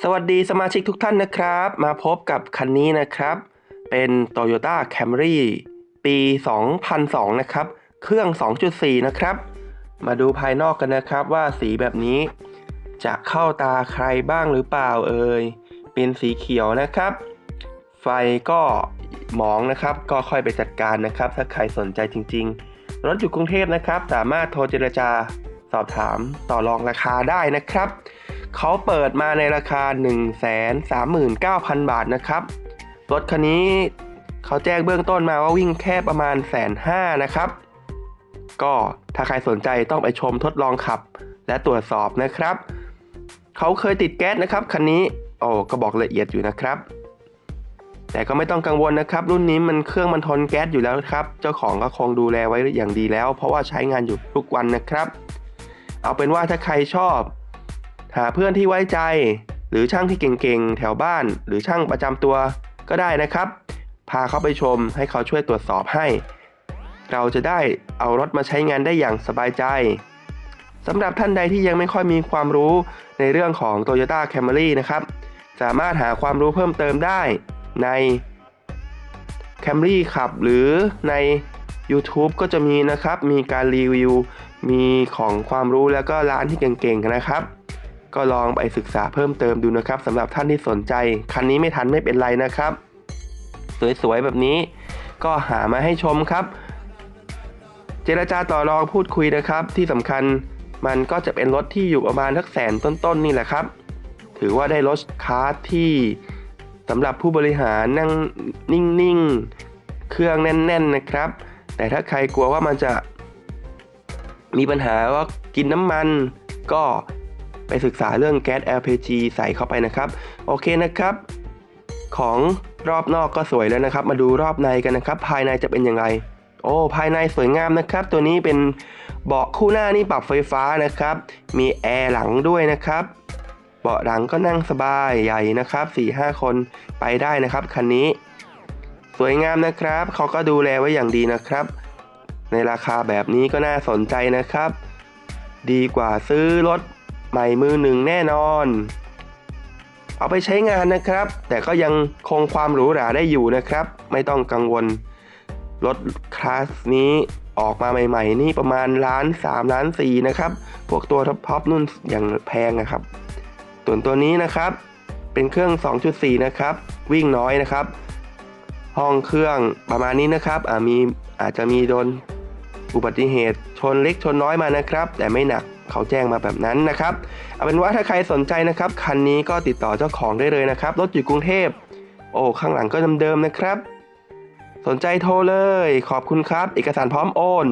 สวัสดีสมาชิกทุกท่านนะครับ มาพบกับคันนี้นะครับ เป็น Toyota Camry ปี 2002 นะครับ เครื่อง 2.4 นะครับ มาดูภายนอกกันนะครับว่าสีแบบนี้ จะเข้าตาใครบ้างหรือเปล่าเอ่ยเป็นสีเขียวนะครับ ไฟก็หมองนะครับ ก็ค่อยไปจัดการนะครับ ถ้าใครสนใจจริง ๆ รถอยู่กรุงเทพนะครับ สามารถโทรเจรจาสอบถามต่อรองราคาได้นะครับ เขาเปิดมาในราคา 139,000 บาทนะครับ รถคันนี้เขาแจ้งเบื้องต้นมาว่าวิ่งแค่ประมาณแสนห้านะครับ ก็ถ้าใครสนใจต้องไปชมทดลองขับ และตรวจสอบนะครับ เขาเคยติดแก๊สนะครับคันนี้ โอ้ก็บอกละเอียดอยู่นะครับ แต่ก็ไม่ต้องกังวลนะครับ รุ่นนี้มันเครื่องมันทนแก๊สอยู่แล้วครับ เจ้าของก็คงดูแลไว้อย่างดีแล้ว เพราะว่าใช้งานอยู่ทุกวันนะครับ เอาเป็นว่าถ้าใครชอบ หาเพื่อนที่ไว้ใจ หรือช่างที่เก่งๆ แถวบ้าน หรือช่างประจำตัวก็ได้นะครับ พาเขาไปชมให้เขาช่วยตรวจสอบให้ เราจะได้เอารถมาใช้งานได้อย่างสบายใจสำหรับท่านใดที่ยังไม่ค่อยมีความรู้ในเรื่องของ Toyota Camry นะครับ สามารถหาความรู้เพิ่มเติมได้ใน Camry ขับหรือใน YouTube ก็จะมีนะครับ มีการรีวิว มีของความรู้แล้วก็ร้านที่เก่งๆนะครับ ก็ลองไปศึกษาเพิ่มเติมดูนะครับสำหรับท่านที่สนใจ คันนี้ไม่ทันไม่เป็นไรนะครับ สวยๆแบบนี้ ก็หามาให้ชมครับ เจรจาต่อรองพูดคุยนะครับ ที่สำคัญมันก็จะเป็นรถที่อยู่ประมาณทักแสนต้นๆนี่แหละครับ ถือว่าได้รถคาร์ทที่สำหรับผู้บริหารนั่งนิ่งๆ เครื่องแน่น ๆนะครับ แต่ถ้าใครกลัวว่ามันจะมีปัญหาว่ากินน้ำมันก็ ไปศึกษาเรื่องแก๊ส LPG ใส่เข้าไปนะครับ โอเคนะครับ ของรอบนอกก็สวยแล้วนะครับ มาดูรอบในกันนะครับ ภายในจะเป็นยังไงโอ้ภายในสวยงามนะครับ ตัวนี้เป็นเบาะคู่หน้านี่ปรับไฟฟ้านะครับ มีแอร์หลังด้วยนะครับเบาะหลังก็นั่งสบายใหญ่นะครับ 4-5 คนไปได้นะครับคันนี้ สวยงามนะครับเขาก็ดูแลไว้อย่างดีนะครับ ในราคาแบบนี้ก็น่าสนใจนะครับ ดีกว่าซื้อรถ ใหม่มือหนึ่งแน่นอน เอาไปใช้งานนะครับ แต่ก็ยังคงความหรูหราได้อยู่นะครับ ไม่ต้องกังวล รถคลาสนี้ออกมาใหม่ๆ นี่ประมาณล้าน3ล้าน4นะครับ พวกตัวท็อปๆนุ่นอย่างแพงนะครับ ส่วนตัวนี้นะครับ เป็นเครื่อง 2.4 นะครับ วิ่งน้อยนะครับ ห้องเครื่องประมาณนี้นะครับอามีอาจจะมีโดนอุบัติเหตุชนเล็กชนน้อยมานะครับ แต่ไม่หนัก เขาแจ้งมาแบบนั้นนะครับเอาเป็นว่าถ้าใครสนใจนะครับคันนี้ก็ติดต่อเจ้าของได้เลยนะครับรถอยู่กรุงเทพโอ้ข้างหลังก็เดิมๆนะครับ สนใจโทรเลย ขอบคุณครับ เอกสารพร้อมโอน